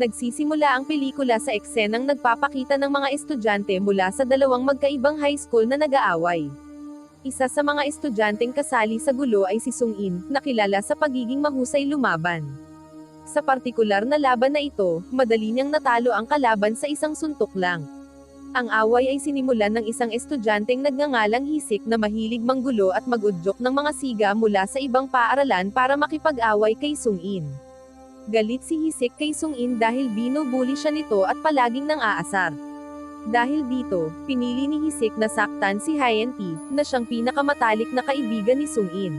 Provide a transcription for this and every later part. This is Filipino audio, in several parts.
Nagsisimula ang pelikula sa eksenang nagpapakita ng mga estudyante mula sa dalawang magkaibang high school na nag-aaway. Isa sa mga estudyanteng kasali sa gulo ay si Sung In, na kilala sa pagiging mahusay lumaban. Sa partikular na laban na ito, madali niyang natalo ang kalaban sa isang suntok lang. Ang away ay sinimulan ng isang estudyanteng nagngangalang Hisik na mahilig manggulo at magudyok ng mga siga mula sa ibang paaralan para makipag-away kay Sung In. Galit si Hisik kay Sung In dahil binubuli siya nito at palaging nang aasar. Dahil dito, pinili ni Hisik na saktan si Hyen Ti, na siyang pinakamatalik na kaibigan ni Sung In.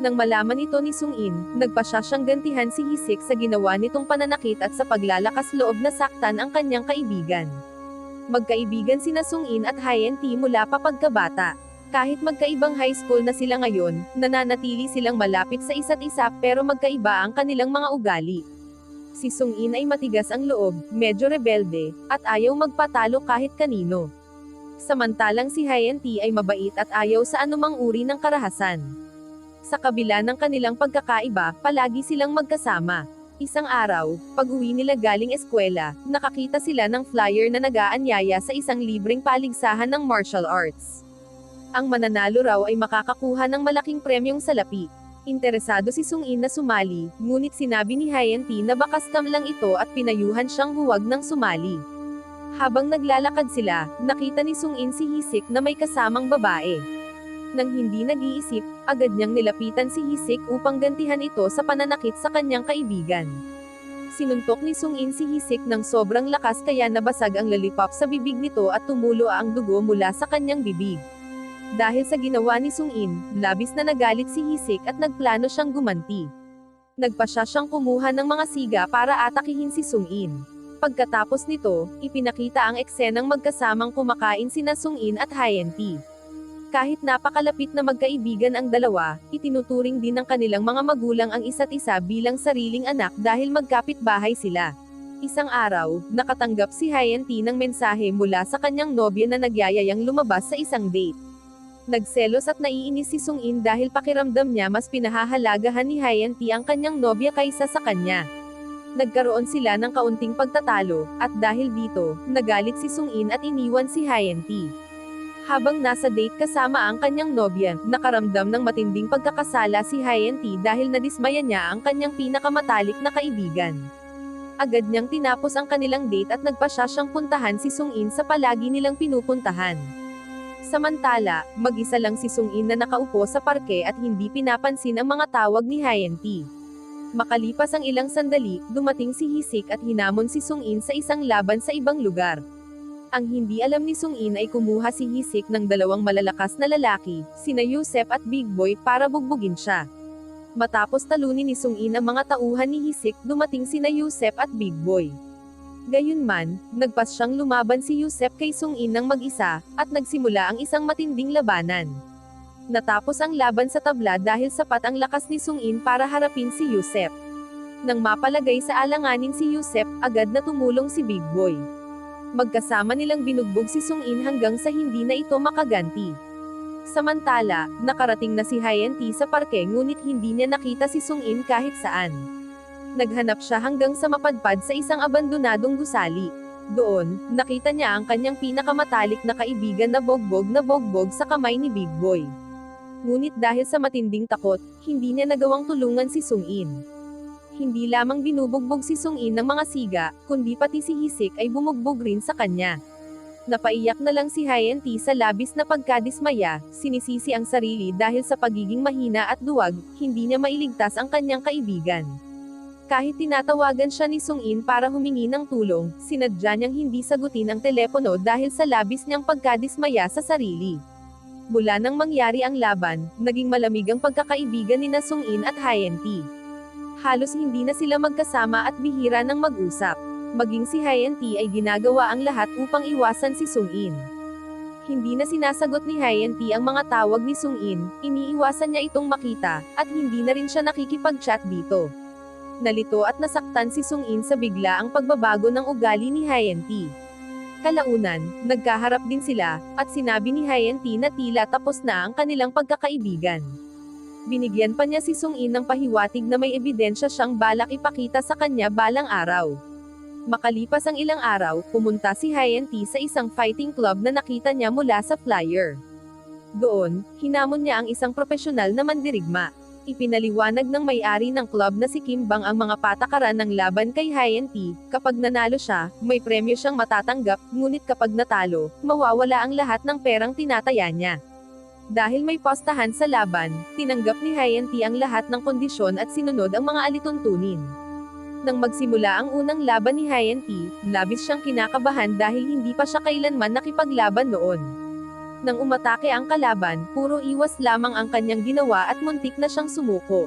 Nang malaman ito ni Sung In, nagpa siya siyang gantihan si Hisik sa ginawa nitong pananakit at sa paglalakas loob na saktan ang kanyang kaibigan. Magkaibigan sina Sung In at Hyen Ti mula pa pagkabata. Kahit magkaibang high school na sila ngayon, nananatili silang malapit sa isa't isa pero magkaiba ang kanilang mga ugali. Si Sung In ay matigas ang loob, medyo rebelde, at ayaw magpatalo kahit kanino. Samantalang si Hyen Ti ay mabait at ayaw sa anumang uri ng karahasan. Sa kabila ng kanilang pagkakaiba, palagi silang magkasama. Isang araw, pag-uwi nila galing eskwela, nakakita sila ng flyer na nag-aanyaya sa isang libreng paligsahan ng martial arts. Ang mananalo raw ay makakakuha ng malaking premyong salapi. Interesado si Sung In na sumali, ngunit sinabi ni Hyen Ti na baka scam lang ito at pinayuhan siyang huwag ng sumali. Habang naglalakad sila, nakita ni Sung In si Hisik na may kasamang babae. Nang hindi nag-iisip, agad niyang nilapitan si Hisik upang gantihan ito sa pananakit sa kanyang kaibigan. Sinuntok ni Sung In si Hisik ng sobrang lakas kaya nabasag ang lollipop sa bibig nito at tumulo ang dugo mula sa kanyang bibig. Dahil sa ginawa ni Sung In, labis na nagalit si Hisik at nagplano siyang gumanti. Nagpa siya siyang kumuha ng mga siga para atakihin si Sung In. Pagkatapos nito, ipinakita ang eksenang magkasamang kumakain sina Sung In at Hyen. Kahit napakalapit na magkaibigan ang dalawa, itinuturing din ng kanilang mga magulang ang isa't isa bilang sariling anak dahil magkapit-bahay sila. Isang araw, nakatanggap si Hyen ng mensahe mula sa kanyang nobya na nagyayayang lumabas sa isang date. Nagselos at naiinis si Sung In dahil pakiramdam niya mas pinahahalagahan ni Hyen Ti ang kanyang nobya kaysa sa kanya. Nagkaroon sila ng kaunting pagtatalo, at dahil dito, nagalit si Sung In at iniwan si Hyen Ti. Habang nasa date kasama ang kanyang nobya, nakaramdam ng matinding pagkakasala si Hyen Ti dahil nadismaya niya ang kanyang pinakamatalik na kaibigan. Agad niyang tinapos ang kanilang date at nagpa siya siyang puntahan si Sung In sa palagi nilang pinupuntahan. Samantala, mag-isa lang si Sung In na nakaupo sa parke at hindi pinapansin ang mga tawag ni Hyen Ti. Makalipas ang ilang sandali, dumating si Hisik at hinamon si Sung In sa isang laban sa ibang lugar. Ang hindi alam ni Sung In ay kumuha si Hisik ng dalawang malalakas na lalaki, sina Yusef at Big Boy para bugbugin siya. Matapos talunin ni Sung In ang mga tauhan ni Hisik, dumating sina Yusef at Big Boy. Gayunman, nagpas siyang lumaban si Yusef kay Sung In ng mag-isa, at nagsimula ang isang matinding labanan. Natapos ang laban sa tabla dahil sapat ang lakas ni Sung In para harapin si Yusef. Nang mapalagay sa alanganin si Yusef, agad na tumulong si Big Boy. Magkasama nilang binugbog si Sung In hanggang sa hindi na ito makaganti. Samantala, nakarating na si Hyen Ti sa parke ngunit hindi niya nakita si Sung In kahit saan. Naghanap siya hanggang sa mapadpad sa isang abandonadong gusali. Doon, nakita niya ang kanyang pinakamatalik na kaibigan na bogbog na bogbog sa kamay ni Big Boy. Ngunit dahil sa matinding takot, hindi niya nagawang tulungan si Sung In. Hindi lamang binubugbog si Sung In ng mga siga, kundi pati si Hisik ay bumugbog rin sa kanya. Napaiyak na lang si Hyen Ti sa labis na pagkadismaya, sinisisi ang sarili dahil sa pagiging mahina at duwag, hindi niya mailigtas ang kanyang kaibigan. Kahit tinatawagan siya ni Sung In para humingi ng tulong, sinadya niyang hindi sagutin ang telepono dahil sa labis niyang pagkadismaya sa sarili. Mula nang mangyari ang laban, naging malamig ang pagkakaibigan ni na Sung In at Hyen Ti. Halos hindi na sila magkasama at bihira ng mag-usap. Maging si Hyen Ti ay ginagawa ang lahat upang iwasan si Sung In. Hindi na sinasagot ni Hyen Ti ang mga tawag ni Sung In, iniiwasan niya itong makita, at hindi na rin siya nakikipag-chat dito. Nalito at nasaktan si Sung In sa bigla ang pagbabago ng ugali ni Hyen Ti. Kalaunan, nagkaharap din sila, at sinabi ni Hyen Ti na tila tapos na ang kanilang pagkakaibigan. Binigyan pa niya si Sung In ng pahiwatig na may ebidensya siyang balak ipakita sa kanya balang araw. Makalipas ang ilang araw, pumunta si Hyen T sa isang fighting club na nakita niya mula sa flyer. Doon, hinamon niya ang isang profesional na mandirigma. Ipinaliwanag ng may-ari ng club na si Kim Bang ang mga patakaran ng laban kay Hyen T. Kapag nanalo siya, may premyo siyang matatanggap, ngunit kapag natalo, mawawala ang lahat ng perang tinataya niya. Dahil may postahan sa laban, tinanggap ni Hyen T ang lahat ng kondisyon at sinunod ang mga alituntunin. Nang magsimula ang unang laban ni Hyen T, labis siyang kinakabahan dahil hindi pa siya kailanman nakipaglaban noon. Nang umatake ang kalaban, puro iwas lamang ang kanyang ginawa at muntik na siyang sumuko.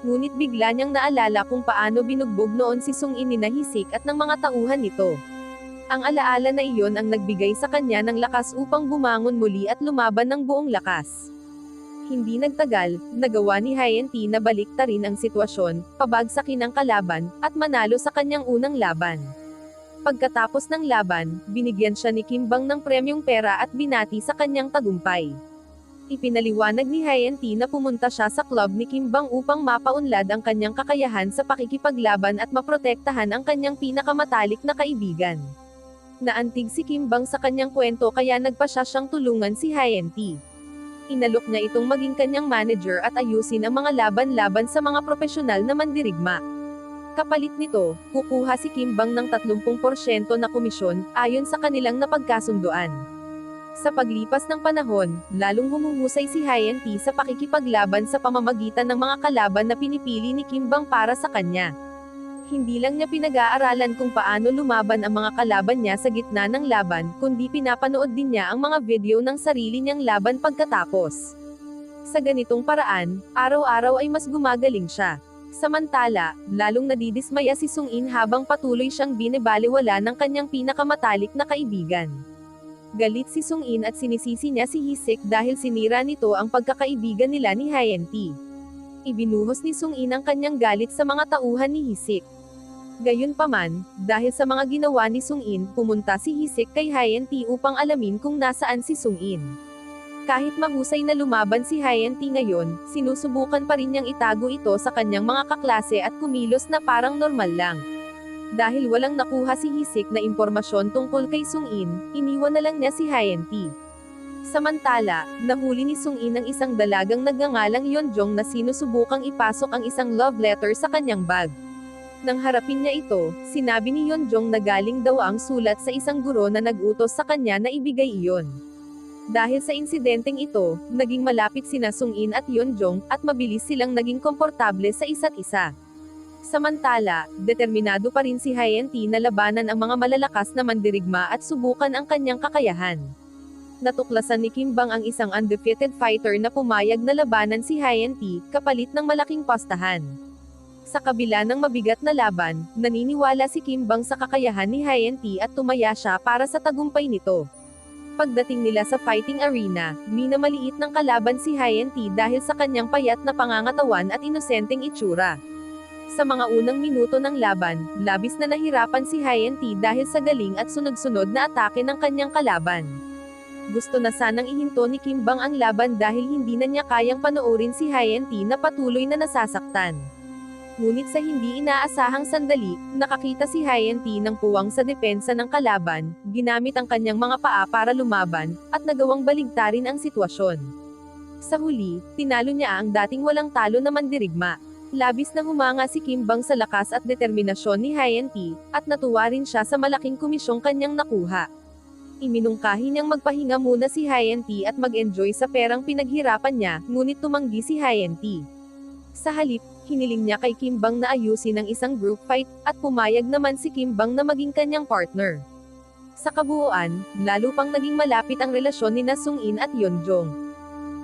Ngunit bigla niyang naalala kung paano binugbog noon si Sung In ni Nahisik at ng mga tauhan nito. Ang alaala na iyon ang nagbigay sa kanya ng lakas upang bumangon muli at lumaban ng buong lakas. Hindi nagtagal, nagawa ni Hyen T na baliktarin ang sitwasyon, pabagsakin ang kalaban, at manalo sa kanyang unang laban. Pagkatapos ng laban, binigyan siya ni Kim Bang ng premyong pera at binati sa kanyang tagumpay. Ipinaliwanag ni Hyen T na pumunta siya sa club ni Kim Bang upang mapaunlad ang kanyang kakayahan sa pakikipaglaban at maprotektahan ang kanyang pinakamatalik na kaibigan. Naantig si Kim Bang sa kanyang kwento kaya nagpa siya siyang tulungan si Hyen T. Inalok niya itong maging kanyang manager at ayusin ang mga laban-laban sa mga profesional na mandirigma. Kapalit nito, kukuha si Kim Bang ng 30% na komisyon, ayon sa kanilang napagkasunduan. Sa paglipas ng panahon, lalong humuhusay si Hyen T sa pakikipaglaban sa pamamagitan ng mga kalaban na pinipili ni Kim Bang para sa kanya. Hindi lang niya pinag-aaralan kung paano lumaban ang mga kalaban niya sa gitna ng laban, kundi pinapanood din niya ang mga video ng sarili niyang laban pagkatapos. Sa ganitong paraan, araw-araw ay mas gumagaling siya. Samantala, lalong nadidismaya si Sung In habang patuloy siyang binibaliwala ng kanyang pinakamatalik na kaibigan. Galit si Sung In at sinisisi niya si Hisik dahil sinira nito ang pagkakaibigan nila ni Hyen T. Ibinuhos ni Sung In ang kanyang galit sa mga tauhan ni Hisik. Gayunpaman, dahil sa mga ginawa ni Sung In, pumunta si Hisik kay Hyen T upang alamin kung nasaan si Sung In. Kahit mahusay na lumaban si Hyen T ngayon, sinusubukan pa rin niyang itago ito sa kanyang mga kaklase at kumilos na parang normal lang. Dahil walang nakuha si Hisik na impormasyon tungkol kay Sung In, iniwan na lang niya si Hyen T. Samantala, nahuli ni Sung In ang isang dalagang nagngangalang Yeonjong na sinusubukang ipasok ang isang love letter sa kanyang bag. Nang harapin niya ito, sinabi ni Yeonjong na galing daw ang sulat sa isang guro na nag-utos sa kanya na ibigay iyon. Dahil sa insidenteng ito, naging malapit sina Sung In at Yeonjong, at mabilis silang naging komportable sa isa't isa. Samantala, determinado pa rin si Hyen T na labanan ang mga malalakas na mandirigma at subukan ang kanyang kakayahan. Natuklasan ni Kim Bang ang isang undefeated fighter na pumayag na labanan si Hyen T, kapalit ng malaking postahan. Sa kabila ng mabigat na laban, naniniwala si Kim Bang sa kakayahan ni Hyen T at tumaya siya para sa tagumpay nito. Pagdating nila sa fighting arena, minamaliit ng kalaban si Hyen T dahil sa kanyang payat na pangangatawan at inosenteng itsura. Sa mga unang minuto ng laban, labis na nahirapan si Hyen T dahil sa galing at sunod-sunod na atake ng kanyang kalaban. Gusto na sanang ihinto ni Kim Bang ang laban dahil hindi na niya kayang panoorin si Hyen T na patuloy na nasasaktan. Ngunit sa hindi inaasahang sandali, nakakita si Hyen T ng puwang sa depensa ng kalaban, ginamit ang kanyang mga paa para lumaban, at nagawang baligtarin ang sitwasyon. Sa huli, tinalo niya ang dating walang talo na mandirigma. Labis na humanga si Kim Bang sa lakas at determinasyon ni Hyen T, at natuwa rin siya sa malaking komisyong kanyang nakuha. Iminungkahi niyang magpahinga muna si Hyen T at mag-enjoy sa perang pinaghirapan niya, ngunit tumanggi si Hyen T. Sa halip, hiniling niya kay Kim Bang na ayusin ang isang group fight, at pumayag naman si Kim Bang na maging kanyang partner. Sa kabuuan, lalo pang naging malapit ang relasyon ni Sung In at Yeonjong.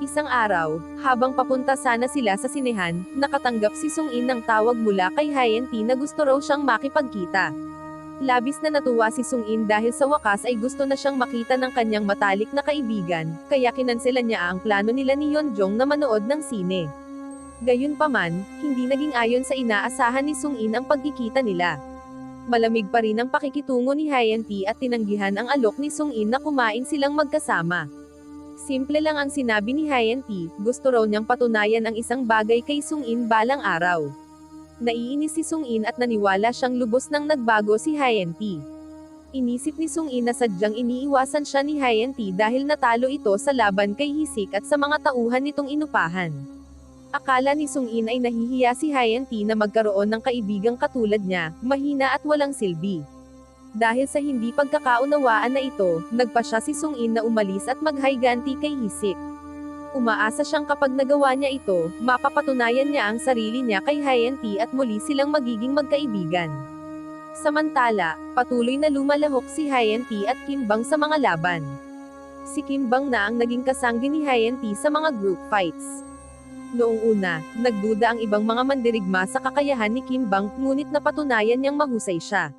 Isang araw, habang papunta sana sila sa sinehan, nakatanggap si Sung In ng tawag mula kay Hyen T na gusto raw siyang makipagkita. Labis na natuwa si Sung In dahil sa wakas ay gusto na siyang makita ng kanyang matalik na kaibigan, kaya kinanselan niya ang plano nila ni Yeonjong na manood ng sine. Gayunpaman, hindi naging ayon sa inaasahan ni Sung In ang pagkikita nila. Malamig pa rin ang pakikitungo ni Hyen T at tinanggihan ang alok ni Sung In na kumain silang magkasama. Simple lang ang sinabi ni Hyen T, gusto raw niyang patunayan ang isang bagay kay Sung In balang araw. Naiinis si Sung-in at naniwala siyang lubos nang nagbago si Hyen-ti. Inisip ni Sung-in na sadyang iniiwasan siya ni Hyen-ti dahil natalo ito sa laban kay Hisik at sa mga tauhan nitong inupahan. Akala ni Sung-in ay nahihiya si Hyen-ti na magkaroon ng kaibigang katulad niya, mahina at walang silbi. Dahil sa hindi pagkakaunawaan na ito, nagpa siya si Sung-in na umalis at maghayganti kay Hisik. Umaasa siyang kapag nagawa niya ito, mapapatunayan niya ang sarili niya kay Hyen-ti at muli silang magiging magkaibigan. Samantala, patuloy na lumalahok si Hyen-ti at Kimbang sa mga laban. Si Kimbang na ang naging kasanggi ni Hyen-ti sa mga group fights. Noong una, nagduda ang ibang mga mandirigma sa kakayahan ni Kimbang, ngunit napatunayan niyang mahusay siya.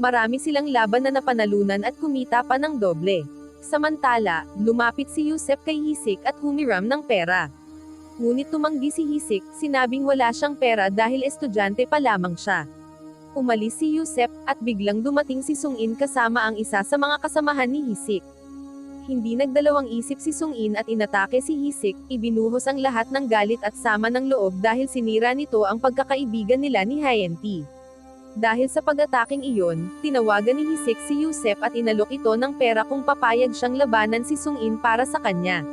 Marami silang laban na napanalunan at kumita pa ng doble. Samantala, lumapit si Yusef kay Hisik at humiram ng pera. Ngunit tumanggi si Hisik, sinabing wala siyang pera dahil estudyante pa lamang siya. Umalis si Yusef, at biglang dumating si Sung-in kasama ang isa sa mga kasamahan ni Hisik. Hindi nagdalawang isip si Sung-in at inatake si Hisik, ibinuhos ang lahat ng galit at sama ng loob dahil sinira nito ang pagkakaibigan nila ni Hyen-ti. Dahil sa pag-ataking iyon, tinawagan ni Hisik si Yusef at inalok ito ng pera kung papayag siyang labanan si Sung-in para sa kanya.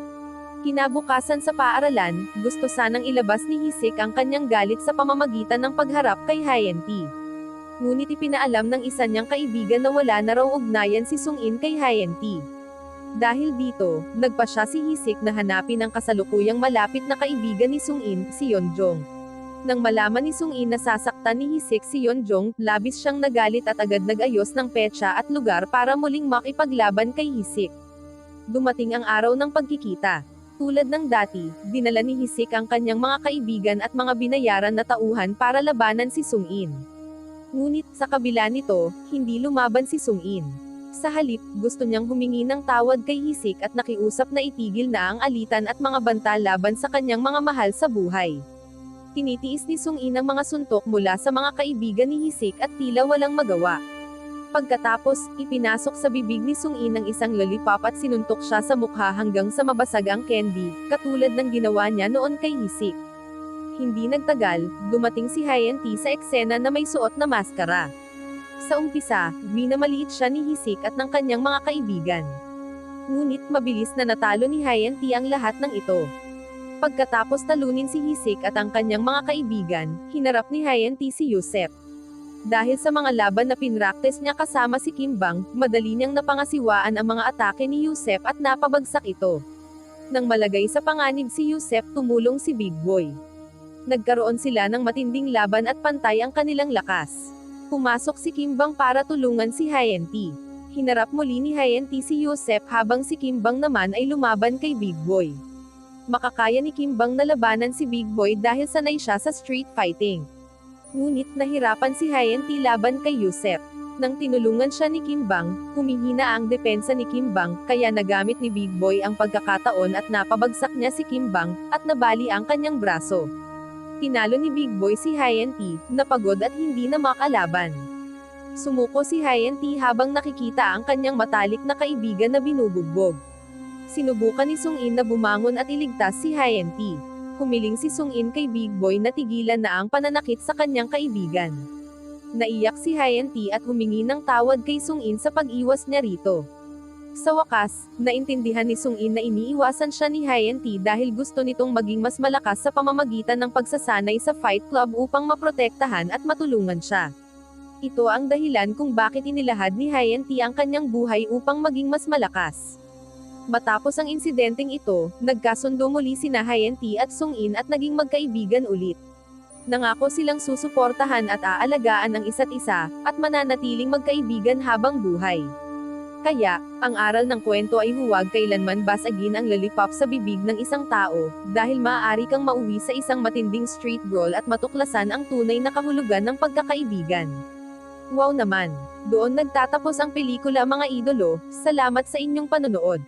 Kinabukasan sa paaralan, gusto sanang ilabas ni Hisik ang kanyang galit sa pamamagitan ng pagharap kay Hyen-ti. Ngunit ipinaalam ng isa niyang kaibigan na wala na raw ugnayan si Sung-in kay Hyen-ti. Dahil dito, nagpa siya si Hisik na hanapin ang kasalukuyang malapit na kaibigan ni Sung-in, si Yeonjong. Nang malaman ni Sung-in na sasaktan ni Hisik si Yeonjong, labis siyang nagalit at agad nag-ayos ng petsa at lugar para muling makipaglaban kay Hisik. Dumating ang araw ng pagkikita. Tulad ng dati, dinala ni Hisik ang kanyang mga kaibigan at mga binayaran na tauhan para labanan si Sung-in. Ngunit, sa kabila nito, hindi lumaban si Sung-in. Sa halip, gusto niyang humingi ng tawad kay Hisik at nakiusap na itigil na ang alitan at mga banta laban sa kanyang mga mahal sa buhay. Tinitiis ni Sung-in ang mga suntok mula sa mga kaibigan ni Hisik at tila walang magawa. Pagkatapos, ipinasok sa bibig ni Sung-in ang isang lollipop at sinuntok siya sa mukha hanggang sa mabasag ang candy, katulad ng ginawa niya noon kay Hisik. Hindi nagtagal, dumating si Hyen-ti sa eksena na may suot na maskara. Sa umpisa, minamaliit siya ni Hisik at ng kanyang mga kaibigan. Ngunit mabilis na natalo ni Hyen-ti ang lahat ng ito. Pagkatapos talunin si Hisik at ang kanyang mga kaibigan, hinarap ni Hyen-ti si Yusef. Dahil sa mga laban na pinraktes niya kasama si Kimbang, madali niyang napangasiwaan ang mga atake ni Yusef at napabagsak ito. Nang malagay sa panganib si Yusef, tumulong si Big Boy. Nagkaroon sila ng matinding laban at pantay ang kanilang lakas. Pumasok si Kimbang para tulungan si Hyen-ti. Hinarap muli ni Hyen-ti si Yusef habang si Kimbang naman ay lumaban kay Big Boy makakaya ni Kimbang na labanan si Big Boy dahil sanay siya sa street fighting. Ngunit nahirapan si Hyen-ti laban kay Yusef. Nang tinulungan siya ni Kimbang, humihina ang depensa ni Kimbang, kaya nagamit ni Big Boy ang pagkakataon at napabagsak niya si Kimbang, at nabali ang kanyang braso. Tinalo ni Big Boy si Hyen-ti, napagod at hindi na makalaban. Sumuko si Hyen-ti habang nakikita ang kanyang matalik na kaibigan na binubugbog. Sinubukan ni Sung-in na bumangon at iligtas si Hyen-ti. Humiling si Sung-in kay Big Boy na tigilan na ang pananakit sa kanyang kaibigan. Naiyak si Hyen-ti at humingi ng tawad kay Sung-in sa pag-iwas niya rito. Sa wakas, naintindihan ni Sung-in na iniiwasan siya ni Hyen-ti dahil gusto nitong maging mas malakas sa pamamagitan ng pagsasanay sa fight club upang maprotektahan at matulungan siya. Ito ang dahilan kung bakit inilahad ni Hyen-ti ang kanyang buhay upang maging mas malakas. Matapos ang insidenteng ito, nagkasundo muli sina Hyen-ti at Sung-in at naging magkaibigan ulit. Nangako silang susuportahan at aalagaan ang isa't isa, at mananatiling magkaibigan habang buhay. Kaya, ang aral ng kwento ay huwag kailanman basagin ang lollipop sa bibig ng isang tao, dahil maaari kang mauwi sa isang matinding street brawl at matuklasan ang tunay na kahulugan ng pagkakaibigan. Wow naman! Doon nagtatapos ang pelikula mga idolo, salamat sa inyong panonood.